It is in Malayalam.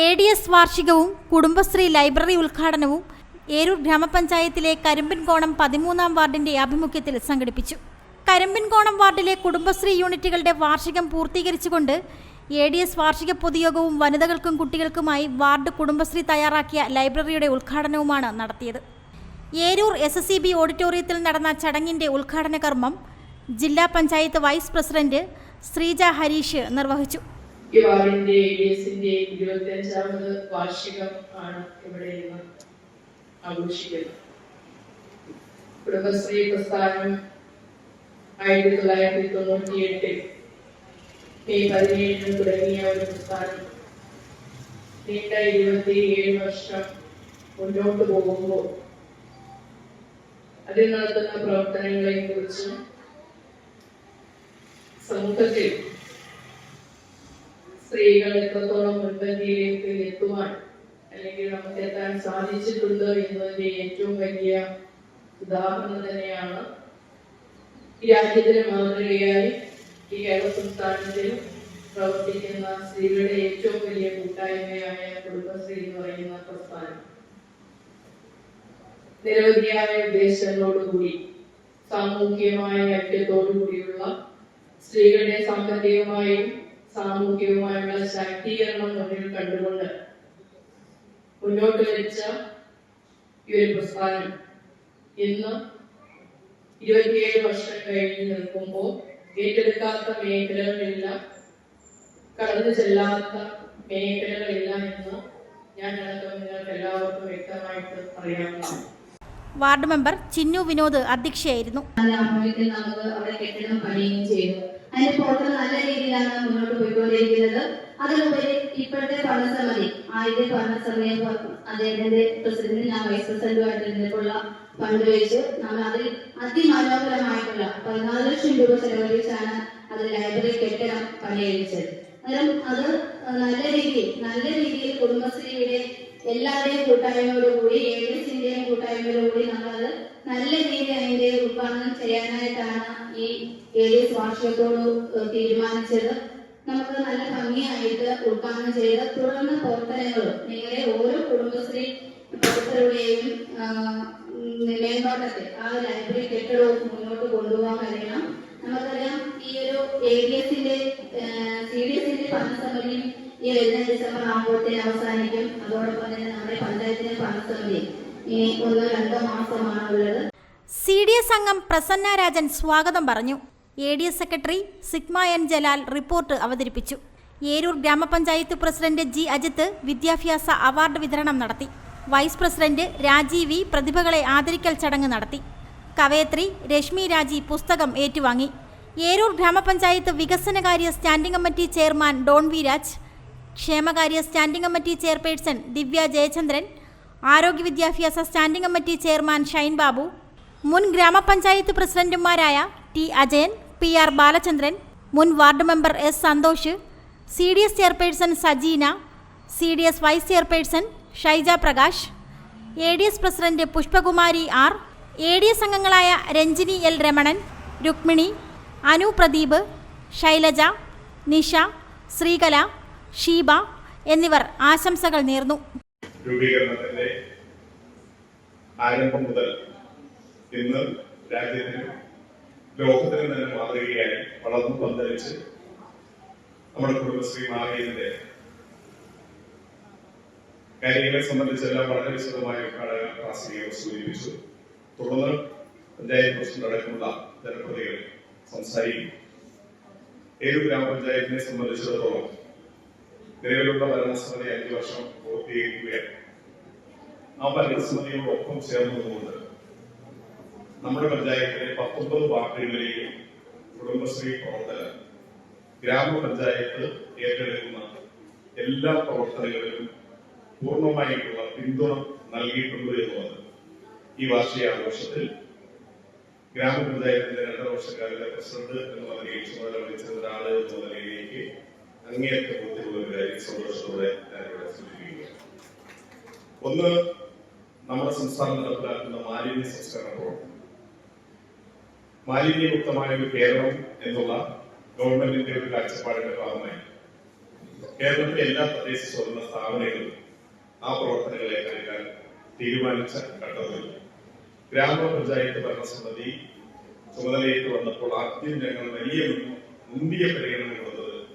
എ ഡി എസ് വാർഷികവും കുടുംബശ്രീ ലൈബ്രറി ഉദ്ഘാടനവും ഏരൂർ ഗ്രാമപഞ്ചായത്തിലെ കരിമ്പിൻകോണം പതിമൂന്നാം വാർഡിന്റെ ആഭിമുഖ്യത്തിൽ സംഘടിപ്പിച്ചു. കരിമ്പിൻകോണം വാർഡിലെ കുടുംബശ്രീ യൂണിറ്റുകളുടെ വാർഷികം പൂർത്തീകരിച്ചുകൊണ്ട് എ ഡി എസ് വാർഷിക പൊതുയോഗവും വനിതകൾക്കും കുട്ടികൾക്കുമായി വാർഡ് കുടുംബശ്രീ തയ്യാറാക്കിയ ലൈബ്രറിയുടെ ഉദ്ഘാടനവുമാണ് നടത്തിയത്. Eroor S S C B ഓഡിറ്റോറിയത്തിൽ നടന്ന ചടങ്ങിന്റെ ഉദ്ഘാടന കർമ്മം ജില്ലാ പഞ്ചായത്ത് വൈസ് പ്രസിഡന്റ് ശ്രീജ ഹരീഷ് നിർവഹിച്ചു. ഈ വാർഡിന്റെ എ ഡി എസിന്റെ ഇരുപത്തിയഞ്ചാമത് വാർഷികം ആണ് ഇവിടെ ഇന്ന് ആഘോഷിക്കുന്നത്. കുടുംബശ്രീ പ്രസ്ഥാനം ആയിരത്തി തൊള്ളായിരത്തി തൊണ്ണൂറ്റി എട്ടിൽ മെയ് പതിനേഴിന് തുടങ്ങിയ ഒരു പ്രസ്ഥാനം. നീണ്ട ഇരുപത്തി ഏഴ് വർഷം മുന്നോട്ട് പോകുമ്പോൾ അതിൽ നടത്തുന്ന പ്രവർത്തനങ്ങളെ കുറിച്ചും സമൂഹത്തിൽ സ്ത്രീകൾ എത്രത്തോളം മുൻപന്തിയിലേക്ക് എത്തുവാൻ അല്ലെങ്കിൽ നമുക്ക് എത്താൻ സാധിച്ചിട്ടുണ്ട് എന്നതിന്റെ ഏറ്റവും വലിയ ഉദാഹരണം തന്നെയാണ് രാജ്യത്തിന് മാതൃകയായി ഈ കേരള സംസ്ഥാനത്തിൽ പ്രവർത്തിക്കുന്ന സ്ത്രീകളുടെ ഏറ്റവും വലിയ കൂട്ടായ്മയായ കുടുംബശ്രീ എന്ന് പറയുന്ന പ്രസ്ഥാനം. നിരവധിയായ ഉദ്ദേശങ്ങളോടുകൂടി സാമൂഹികമായ ഐക്യത്തോടുകൂടിയുള്ള സ്ത്രീകളുടെ സാമ്പത്തികമായും സാമൂഹികവുമായുള്ള ശാക്തീകരണം മുന്നിൽ കണ്ടുകൊണ്ട് മുന്നോട്ട് വെച്ച ഈ ഒരു പ്രസ്ഥാനം ഇന്ന് ഇരുപത്തിയേഴ് വർഷം കഴിഞ്ഞ് നിൽക്കുമ്പോൾ ഏറ്റെടുക്കാത്ത മേഖലകളില്ല കടന്നു ചെല്ലാത്ത മേഖലകളില്ല എന്ന് ഞാൻ അടക്കം നിങ്ങൾക്ക് എല്ലാവർക്കും വ്യക്തമായിട്ട് അറിയാവുന്നതാണ്. വാർഡ് മെമ്പർ ചിന്നു വിനോദ് അധ്യക്ഷയായിരുന്നു. നമുക്ക് അവിടെ കെട്ടിടം പണിയുകയും ചെയ്തു. അതിന്റെ പ്രവർത്തനം നല്ല രീതിയിലാണ് മുന്നോട്ട് പോയിക്കൊണ്ടിരിക്കുന്നത്. അതിലുപരി ഇപ്പോഴത്തെ ഭരണസമിതി ആദ്യത്തെ ഭരണസമിതി അദ്ദേഹത്തിന്റെ പ്രസിഡന്റ് ഞാൻ വൈസ് പ്രസിഡന്റുമായിട്ട് ഫണ്ട് പങ്കുവച്ച് നമ്മൾ അതിൽ അതിമനോഹരമായിട്ടുള്ള പതിനാല് ലക്ഷം രൂപ ചെലവഴിച്ചാണ് അത് ലൈബ്രറി കെട്ടിടം പണിയഴിച്ചത് അന്നേരം അത് നല്ല രീതിയിൽ നല്ല രീതിയിൽ കുടുംബശ്രീയുടെ എല്ലാവരുടെയും കൂട്ടായ്മയോടുകൂടി ഏജൻസിന്റെയും കൂട്ടായ്മയോടുകൂടി നമ്മളത് നല്ല രീതിയിൽ അതിന്റെ ഉദ്ഘാടനം ചെയ്യാനായിട്ടാണ് ഈ ഏരിയസ് വാർഷികത്തോട് തീരുമാനിച്ചത്. നമുക്ക് നല്ല ഭംഗിയായിട്ട് ഉദ്ഘാടനം ചെയ്ത് തുടർന്ന് പ്രവർത്തനങ്ങളും നിങ്ങളുടെ ഓരോ കുടുംബശ്രീ പ്രവർത്തകരുടെയും മേൽനോട്ടത്തിൽ ആ ലൈബ്രറി കെട്ടിടവും മുന്നോട്ട് കൊണ്ടുപോകാൻ കഴിയണം. നമുക്കറിയാം ഈ ഒരു എ വരുന്ന ഡിസംബർ ആകുമ്പോഴത്തേന് അവസാനിക്കും. അതോടൊപ്പം തന്നെ നമ്മുടെ പഞ്ചായത്തിന്റെ ഫണ്ട് ഈ ഒന്നോ രണ്ടോ മാസമാണ് ഉള്ളത്. സി ഡി എസ് അംഗം പ്രസന്ന രാജൻ സ്വാഗതം പറഞ്ഞു. A D S secretary Sigma N Jalal report അവതരിപ്പിച്ചു. ഏരൂർ ഗ്രാമപഞ്ചായത്ത് പ്രസിഡന്റ് ജി അജിത്ത് വിദ്യാഭ്യാസ അവാർഡ് വിതരണം നടത്തി. വൈസ് പ്രസിഡന്റ് രാജീവ് പ്രതിഭകളെ ആദരിക്കൽ ചടങ്ങ് നടത്തി. കവയത്രി രശ്മി രാജി പുസ്തകം ഏറ്റുവാങ്ങി. ഏരൂർ ഗ്രാമപഞ്ചായത്ത് വികസനകാര്യ standing committee chairman Don V Raj. ക്ഷേമകാര്യ standing committee chairperson Divya Jayachandran ആരോഗ്യ വിദ്യാഭ്യാസ standing committee chairman Shine Babu മുൻ ഗ്രാമപഞ്ചായത്ത് പ്രസിഡന്റുമാരായ T Ajayan P R Balachandran മുൻ ward member S Santhosh C D S chairperson Sajeena C D S vice chairperson Shyja Prakash A D S president Pushpakumari R A D S അംഗങ്ങളായ രഞ്ജിനി എൽ രമണൻ രുക്മിണി അനു പ്രദീപ് ശൈലജ നിഷ ശ്രീകല ഷീബ എന്നിവർ ആശംസകൾ നേർന്നു. രൂപീകരണത്തിന്റെ ആരംഭം മുതൽ ഇന്ന് രാജ്യത്തിനും ലോകത്തിനും തന്നെ മാതൃകയായി വളർന്നു പന്തലിച്ച് നമ്മുടെ കുടുംബശ്രീ മാറിയതിന്റെ കാര്യങ്ങളെ സംബന്ധിച്ചെല്ലാം വളരെ വിശദമായ ഉദ്ഘാടക പ്രാസംഗികം സൂചിപ്പിച്ചു. തുടർന്ന് പഞ്ചായത്ത് പ്രസിഡന്റ് അടക്കമുള്ള ജനപ്രതികൾ സംസാരിക്കും. ഏത് ഗ്രാമപഞ്ചായത്തിനെ സംബന്ധിച്ചിടത്തോളം നിലവിലുള്ള ഭരണസമിതി അഞ്ചു വർഷം പൂർത്തീകരിക്കുകയാണ്. ആ ഭരണസമിതിയോടൊപ്പം ചേർന്നതുകൊണ്ട് നമ്മുടെ പഞ്ചായത്തിലെ പത്തൊമ്പത് വാർഡുകളിലെയും കുടുംബശ്രീ പ്രവർത്തകർ ഗ്രാമപഞ്ചായത്ത് ഏറ്റെടുക്കുന്ന എല്ലാ പ്രവർത്തനങ്ങളിലും പൂർണമായിട്ടുള്ള പിന്തുണ നൽകിയിട്ടുണ്ട് എന്നുള്ളത് ഈ വാർഷികാഘോഷത്തിൽ ഗ്രാമപഞ്ചായത്തിന്റെ രണ്ടര വർഷക്കാലത്തെ പ്രസിഡന്റ് എന്നുള്ള നിലയിൽ ചുമതല വഹിച്ചിരുന്ന ഒരാൾ എന്നുള്ള നിലയിലേക്ക് അങ്ങേയറ്റം ബോധ്യമുള്ള കാര്യം സന്തോഷത്തോടെ ഞാനിവിടെ സൂചിപ്പിക്കുകയാണ് ഒന്ന് നമ്മുടെ സംസ്ഥാനം നടപ്പിലാക്കുന്ന മാലിന്യ സംസ്കരണ പ്രവർത്തനം മാലിന്യമുക്തമായ ഒരു കേരളം എന്നുള്ള ഗവൺമെന്റിന്റെ ഒരു കാഴ്ചപ്പാടിന്റെ ഭാഗമായി കേരളത്തിലെ എല്ലാ തദ്ദേശ സ്വതന്ത്ര സ്ഥാപനങ്ങളും ആ പ്രവർത്തനങ്ങളെ ഏറ്റെടുക്കാൻ തീരുമാനിച്ച ഘട്ടത്തിൽ ഗ്രാമപഞ്ചായത്ത് ഭരണസമിതി ചുമതലയേറ്റ് വന്നപ്പോൾ ആദ്യം ഞങ്ങൾ വലിയ മുന്തിയ പരിഗണന കൊടുത്തത്